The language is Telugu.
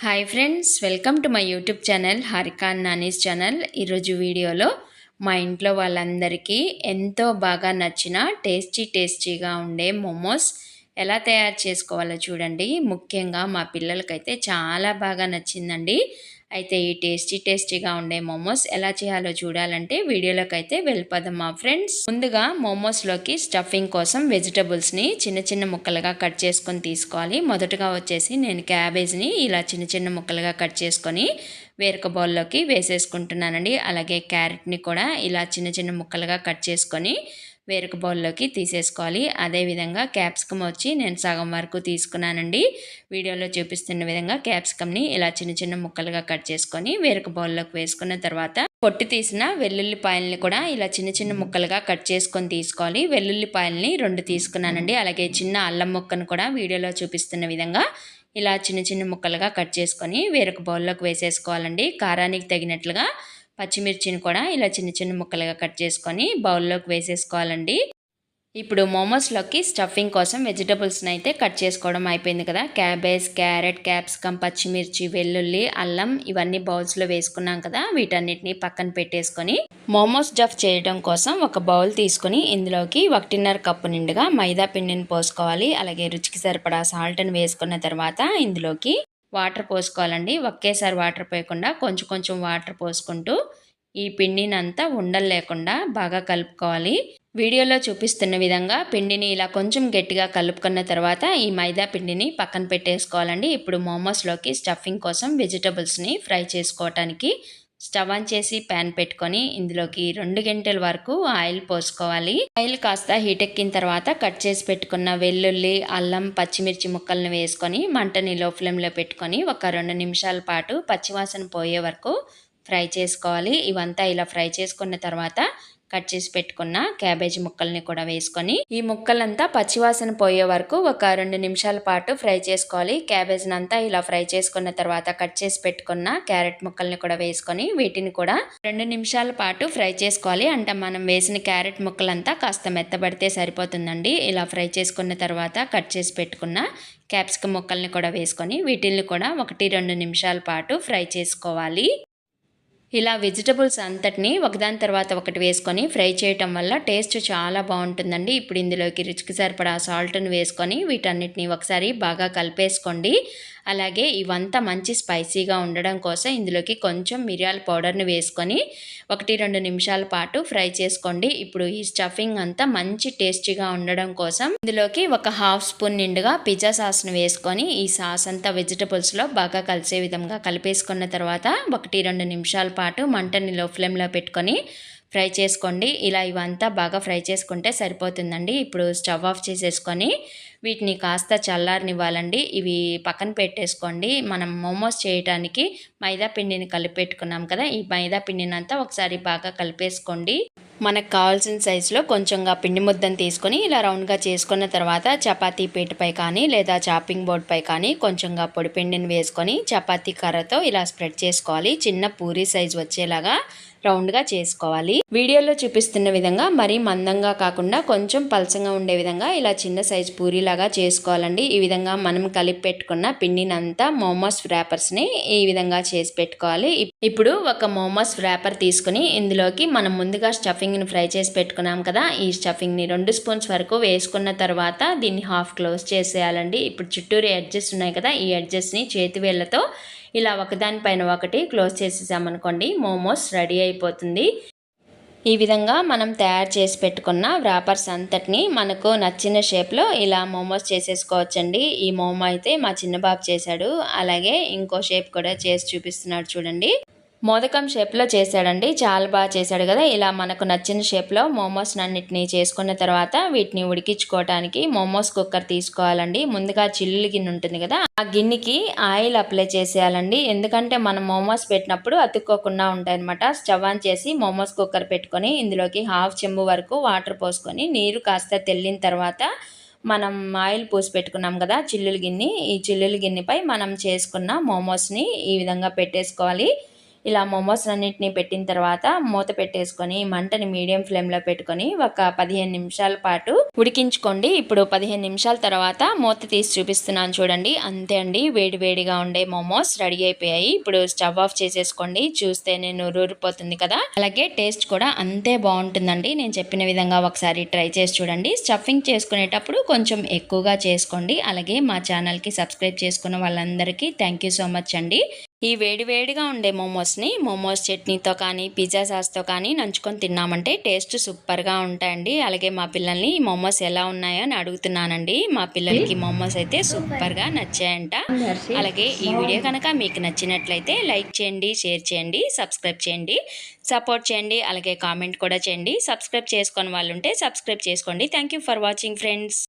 Hi friends welcome to my YouTube channel హరికాన్ నానీస్ ఛానల్ ఈరోజు వీడియోలో మా ఇంట్లో వాళ్ళందరికీ ఎంతో బాగా నచ్చిన టేస్టీ టేస్టీగా ఉండే మోమోస్ ఎలా తయారు చేసుకోవాలో చూడండి. ముఖ్యంగా మా పిల్లలకైతే చాలా బాగా నచ్చిందండి. అయితే ఈ టేస్టీ టేస్టీగా ఉండే మోమోస్ ఎలా చేయాలో చూడాలంటే వీడియోలోకి అయితే వెళ్ళిపోదాం మా ఫ్రెండ్స్. ముందుగా మోమోస్లోకి స్టఫింగ్ కోసం వెజిటబుల్స్ని చిన్న చిన్న ముక్కలుగా కట్ చేసుకొని తీసుకోవాలి. మొదటగా వచ్చేసి నేను క్యాబేజ్ని ఇలా చిన్న చిన్న ముక్కలుగా కట్ చేసుకొని వేరొక బౌల్లోకి వేసేసుకుంటున్నానండి. అలాగే క్యారెట్ని కూడా ఇలా చిన్న చిన్న ముక్కలుగా కట్ చేసుకొని వేరొక బౌల్లోకి తీసేసుకోవాలి. అదేవిధంగా క్యాప్సికమ్ వచ్చి నేను సగం వరకు తీసుకున్నానండి. వీడియోలో చూపిస్తున్న విధంగా క్యాప్సికమ్ని ఇలా చిన్న చిన్న ముక్కలుగా కట్ చేసుకొని వేరొక బౌల్లోకి వేసుకున్న తర్వాత పొట్టి తీసిన వెల్లుల్లిపాయల్ని కూడా ఇలా చిన్న చిన్న ముక్కలుగా కట్ చేసుకొని తీసుకోవాలి. వెల్లుల్లిపాయల్ని రెండు తీసుకున్నానండి. అలాగే చిన్న అల్లం ముక్కను కూడా వీడియోలో చూపిస్తున్న విధంగా ఇలా చిన్న చిన్న ముక్కలుగా కట్ చేసుకొని వేరొక బౌల్లోకి వేసేసుకోవాలండి. కారానికి తగినట్లుగా పచ్చిమిర్చిని కూడా ఇలా చిన్న చిన్న ముక్కలుగా కట్ చేసుకొని బౌల్లోకి వేసేసుకోవాలండి. ఇప్పుడు మోమోస్లోకి స్టఫింగ్ కోసం వెజిటబుల్స్ని అయితే కట్ చేసుకోవడం అయిపోయింది కదా. క్యాబేజ్ క్యారెట్ క్యాప్సికమ్ పచ్చిమిర్చి వెల్లుల్లి అల్లం ఇవన్నీ బౌల్స్లో వేసుకున్నాం కదా. వీటన్నిటిని పక్కన పెట్టేసుకొని మోమోస్ జఫ్ చేయడం కోసం ఒక బౌల్ తీసుకొని ఇందులోకి ఒకటిన్నర కప్పు నిండుగా మైదా పిండిని పోసుకోవాలి. అలాగే రుచికి సరిపడా సాల్ట్ని వేసుకున్న తర్వాత ఇందులోకి వాటర్ పోసుకోవాలండి. ఒకేసారి వాటర్ పోయకుండా కొంచెం కొంచెం వాటర్ పోసుకుంటూ ఈ పిండినంతా ఉండలు లేకుండా బాగా కలుపుకోవాలి. వీడియోలో చూపిస్తున్న విధంగా పిండిని ఇలా కొంచెం గట్టిగా కలుపుకున్న తర్వాత ఈ మైదా పిండిని పక్కన పెట్టేసుకోవాలండి. ఇప్పుడు మోమోస్లోకి స్టఫింగ్ కోసం వెజిటబుల్స్ని ఫ్రై చేసుకోవటానికి స్టవ్ ఆన్ చేసి ప్యాన్ పెట్టుకొని ఇందులోకి రెండు గంటల వరకు ఆయిల్ పోసుకోవాలి. ఆయిల్ కాస్త హీట్ ఎక్కిన తర్వాత కట్ చేసి పెట్టుకున్న వెల్లుల్లి అల్లం పచ్చిమిర్చి ముక్కలను వేసుకొని మంటని లో ఫ్లేమ్లో పెట్టుకొని ఒక రెండు నిమిషాల పాటు పచ్చివాసన పోయే వరకు ఫ్రై చేసుకోవాలి. ఇవంతా ఇలా ఫ్రై చేసుకున్న తర్వాత కట్ చేసి పెట్టుకున్న క్యాబేజీ ముక్కల్ని కూడా వేసుకొని ఈ ముక్కలంతా పచ్చివాసన పోయే వరకు ఒక రెండు నిమిషాల పాటు ఫ్రై చేసుకోవాలి. క్యాబేజ్ని అంతా ఇలా ఫ్రై చేసుకున్న తర్వాత కట్ చేసి పెట్టుకున్న క్యారెట్ ముక్కల్ని కూడా వేసుకొని వీటిని కూడా రెండు నిమిషాల పాటు ఫ్రై చేసుకోవాలి. అంటే మనం వేసిన క్యారెట్ ముక్కలంతా కాస్త మెత్తబడితే సరిపోతుందండి. ఇలా ఫ్రై చేసుకున్న తర్వాత కట్ చేసి పెట్టుకున్న క్యాప్సికమ్ ముక్కల్ని కూడా వేసుకొని వీటిల్ని కూడా ఒకటి రెండు నిమిషాల పాటు ఫ్రై చేసుకోవాలి. ఇలా వెజిటబుల్స్ అంతటిని ఒకదాని తర్వాత ఒకటి వేసుకొని ఫ్రై చేయటం వల్ల టేస్ట్ చాలా బాగుంటుందండి. ఇప్పుడు ఇందులోకి రుచికి సరిపడా సాల్ట్ని వేసుకొని వీటన్నిటిని ఒకసారి బాగా కలిపేసుకోండి. అలాగే ఇవంతా మంచి స్పైసీగా ఉండడం కోసం ఇందులోకి కొంచెం మిరియాల పౌడర్ని వేసుకొని ఒకటి రెండు నిమిషాల పాటు ఫ్రై చేసుకోండి. ఇప్పుడు ఈ స్టఫింగ్ అంతా మంచి టేస్టీగా ఉండడం కోసం ఇందులోకి ఒక హాఫ్ స్పూన్ నిండుగా పిజ్జా సాస్ను వేసుకొని ఈ సాస్ అంతా వెజిటబుల్స్లో బాగా కలిసే విధంగా కలిపేసుకున్న తర్వాత ఒకటి రెండు నిమిషాల పాటు మంటని లో ఫ్లేమ్లో పెట్టుకొని ఫ్రై చేసుకోండి. ఇలా ఇవంతా బాగా ఫ్రై చేసుకుంటే సరిపోతుందండి. ఇప్పుడు స్టవ్ ఆఫ్ చేసేసుకొని వీటిని కాస్త చల్లారనివ్వాలండి. ఇవి పక్కన పెట్టేసుకోండి. మనం మోమోస్ చేయడానికి మైదా పిండిని కలిపెట్టుకున్నాం కదా ఈ మైదా పిండినంతా ఒకసారి బాగా కలిపేసుకోండి. మనకు కావాల్సిన సైజులో కొంచెంగా పిండి ముద్దను తీసుకొని ఇలా రౌండ్గా చేసుకున్న తర్వాత చపాతీ పీటపై కానీ లేదా చాపింగ్ బోర్డ్పై కానీ కొంచెంగా పొడి పిండిని వేసుకొని చపాతీ కర్రతో ఇలా స్ప్రెడ్ చేసుకోవాలి. చిన్న పూరి సైజు వచ్చేలాగా రౌండ్గా చేసుకోవాలి. వీడియోలో చూపిస్తున్న విధంగా మరీ మందంగా కాకుండా కొంచెం పలసంగా ఉండే విధంగా ఇలా చిన్న సైజు పూరిలాగా చేసుకోవాలండి. ఈ విధంగా మనం కలిపి పెట్టుకున్న పిండినంతా మోమోస్ వ్రాపర్స్ని ఈ విధంగా చేసి పెట్టుకోవాలి. ఇప్పుడు ఒక మోమోస్ వ్రాపర్ తీసుకుని ఇందులోకి మనం ముందుగా స్టఫింగ్ని ఫ్రై చేసి పెట్టుకున్నాం కదా ఈ స్టఫింగ్ని రెండు స్పూన్స్ వరకు వేసుకున్న తర్వాత దీన్ని హాఫ్ క్లోజ్ చేసేయాలండి. ఇప్పుడు చుట్టూరు ఎడ్జెస్ ఉన్నాయి కదా ఈ ఎడ్జెస్ని చేతి వేళ్ళతో ఇలా ఒకదానిపైన ఒకటి క్లోజ్ చేసేసామనుకోండి మోమోస్ రెడీ అయిపోతుంది. ఈ విధంగా మనం తయారు చేసి పెట్టుకున్న వ్రాపర్స్ అంతటిని మనకు నచ్చిన షేప్లో ఇలా మోమోస్ చేసేసుకోవచ్చండి. ఈ మోమో అయితే మా చిన్న బాబు చేశాడు అలాగే ఇంకో షేప్ కూడా చేసి చూపిస్తున్నాడు చూడండి. మోదకం షేప్లో చేశాడండి. చాలా బాగా చేశాడు కదా. ఇలా మనకు నచ్చిన షేప్లో మోమోస్ అన్నిటిని చేసుకున్న తర్వాత వీటిని ఉడికించుకోవడానికి మోమోస్ కుక్కర్ తీసుకోవాలండి. ముందుగా చిల్లులు గిన్నె ఉంటుంది కదా ఆ గిన్నెకి ఆయిల్ అప్లై చేసేయాలండి. ఎందుకంటే మనం మోమోస్ పెట్టినప్పుడు అతుక్కోకుండా ఉంటాయి అనమాట స్టవ్ ఆన్ చేసి మోమోస్ కుక్కర్ పెట్టుకొని ఇందులోకి హాఫ్ చెంబు వరకు వాటర్ పోసుకొని నీరు కాస్త తెల్లిన తర్వాత మనం ఆయిల్ పోసి పెట్టుకున్నాం కదా చిల్లుల గిన్నె. ఈ చిల్లుల గిన్నెపై మనం చేసుకున్న మోమోస్ని ఈ విధంగా పెట్టేసుకోవాలి. ఇలా మోమోస్ అన్నిటిని పెట్టిన తర్వాత మూత పెట్టేసుకొని మంటని మీడియం ఫ్లేమ్లో పెట్టుకొని ఒక పదిహేను నిమిషాల పాటు ఉడికించుకోండి. ఇప్పుడు పదిహేను నిమిషాల తర్వాత మూత తీసి చూపిస్తున్నాను చూడండి. అంతే అండి వేడి వేడిగా ఉండే మోమోస్ రెడీ అయిపోయాయి. ఇప్పుడు స్టవ్ ఆఫ్ చేసేసుకోండి. చూస్తే నేను రూరిపోతుంది కదా. అలాగే టేస్ట్ కూడా అంతే బాగుంటుందండి. నేను చెప్పిన విధంగా ఒకసారి ట్రై చేసి చూడండి. స్టఫింగ్ చేసుకునేటప్పుడు కొంచెం ఎక్కువగా చేసుకోండి. అలాగే మా ఛానల్కి సబ్స్క్రైబ్ చేసుకున్న వాళ్ళందరికీ థ్యాంక్ యూ సో మచ్ అండి. ఈ వేడివేడిగా ఉండే మోమోస్ని మోమోస్ చట్నీతో కానీ పిజ్జా సాస్తో కానీ నంచుకొని తిన్నామంటే టేస్ట్ సూపర్గా ఉంటాయండి. అలాగే మా పిల్లల్ని ఈ మోమోస్ ఎలా ఉన్నాయో అని అడుగుతున్నానండి. మా పిల్లలకి మోమోస్ అయితే సూపర్గా నచ్చాయంట. అలాగే ఈ వీడియో కనుక మీకు నచ్చినట్లయితే లైక్ చేయండి షేర్ చేయండి సబ్స్క్రైబ్ చేయండి సపోర్ట్ చేయండి అలాగే కామెంట్ కూడా చేయండి. సబ్స్క్రైబ్ చేసుకొని వాళ్ళు ఉంటే సబ్స్క్రైబ్ చేసుకోండి. Thank for watching friends.